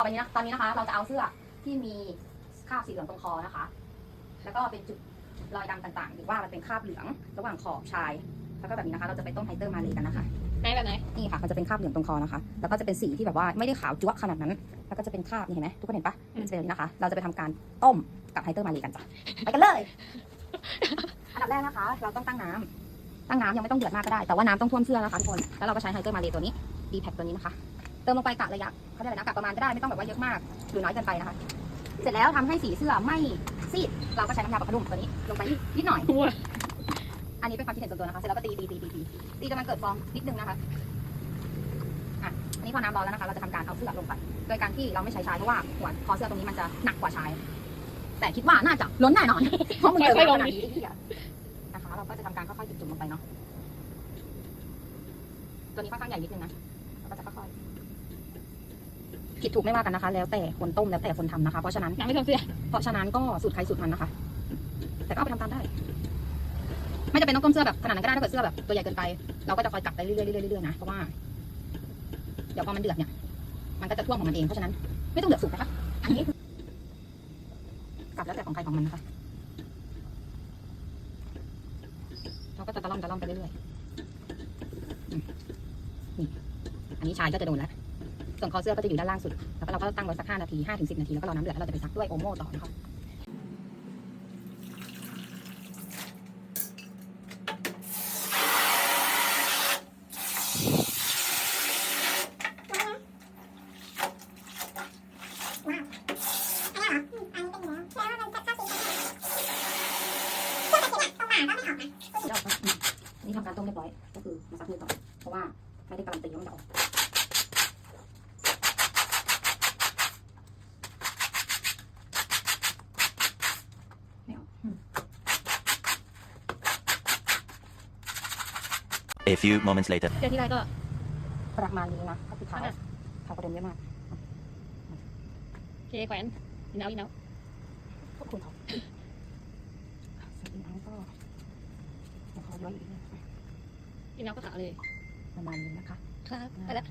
ต่อไปนี้นะตอนนี้นะคะ เราจะเอาเสื้อที่มีคราบสีเหลืองตรงคอนะคะ แล้วก็เป็นจุดรอยดำต่างๆ หรือว่ามันเป็นคราบเหลืองระหว่างขอบชาย แล้วก็แบบนี้นะคะ เราจะไปต้มไฮเตอร์มาเลยกันนะคะ ไหนแบบไหน นี่ค่ะมันจะเป็นคราบเหลืองตรงคอนะคะ แล้วก็จะเป็นสีที่แบบว่าไม่ได้ขาวจั๊วะขนาดนั้น แล้วก็จะเป็นคราบนี่เห็นไหมทุกคนเห็นปะมันจะเป็นแบบนี้นะคะ เราจะไปทำการต้มกับไฮเตอร์มาเลยกันจ้ะ ไปกันเลย อันดับแรกนะคะ เราต้องตั้งน้ำตั้งน้ำยังไม่ต้องเดือดมากก็ได้ แต่ว่าน้ำต้องท่วมเสื้อนะคะทุกคน แล้วเราก็ใช้ไฮเตอร์มาเลยตัวนี้ ดีแพ็ตัวนี้นะคะเติมลงไปกะระยะเขาเรียกอะไรนะกะประมาณก็ได้ไม่ต้องแบบว่าเยอะมากหรือน้อยเกินไปนะคะ เสร็จแล้วทำให้สีเสื้อไม่ซีดเราก็ใช้น้ำยาปรับผ้านุ่มตัวนี้ลงไปนิดหน่อยหัวอันนี้เป็นความคิดเห็นส่วนตัวนะคะเสร็จแล้วก็ตีตีตีตีตีตีจนมันเกิดฟองนิดนึงนะคะอะอันนี้พอน้ำร้อนแล้วนะคะ เราจะทำการเอาเสื้อลงไป โดยการที่เราไม่ใช้ชายเพราะว่าหัวคอเสื้อตรงนี้มันจะหนักกว่าชาย แต่คิดว่าน่าจะล้นแน่นอนเพราะมันเกิดมาขนาดนี้นะคะ เราก็จะทำการค่อยๆจุ่มๆลงไปเนาะตัวนี้ค่อนข้างใหญ่นิดนึงนะเราก็จะค่อยๆ ผิดถูกไม่ว่ากันนะคะ แล้วแต่คนต้มแล้วแต่คนทำนะคะ เพราะฉะนั้นน้ำไม่ท่วมเสื้อเพราะฉะนั้นก็สูตรใครสูตรมันนะคะ แต่ก็เอาไปทำตามได้ ไม่จะเป็นต้องต้มเสื้อแบบขนาดนั้นก็ได้ถ้าเกิดเสื้อแบบตัวใหญ่เกินไป เราก็จะคอยกลับไปเรื่อยๆเรื่อยๆเรื่อยๆนะเพราะว่าเดี๋ยวพอมันเดือดเนี่ย มันก็จะท่วมของมันเองเพราะฉะนั้นไม่ต้องเดือดสุกนะคะอันนี้คือกลับแล้วแต่ของใครของมันนะคะเราก็จะตะล่อมตะล่อมไปเรื่อยๆอืมนี่อันนี้ชายก็จะโดนแล้ว ส่วนคอเสื้อก็จะอยู่ด้านล่างสุด แล้วก็เราก็ตั้งไว้สักห้านาทีห้าถึงสิบนาที แล้วก็รอน้ำเดือดแล้วเราจะไปซักด้วยโอโม่ต่อนะคะเราก็นี่ทำการต้มเรียบร้อย ก็คือมาซักมือต่อ เพราะว่าไม่ได้การันตีว่ามันจะออก ไม่ออก A few moments later. เสื้อที่ได้ก็ประมาณนี้นะก็คือขาวขนาดขาวประเด็นเยอะมากเคแขวนยินเอายินเอาขอบคุณครับส่วนอีกอันก็เดี๋ยวขอย้อยอีกนิดนึงยินเอาก็ขาเลยประมาณนี้นะคะ ครับไปแล้ว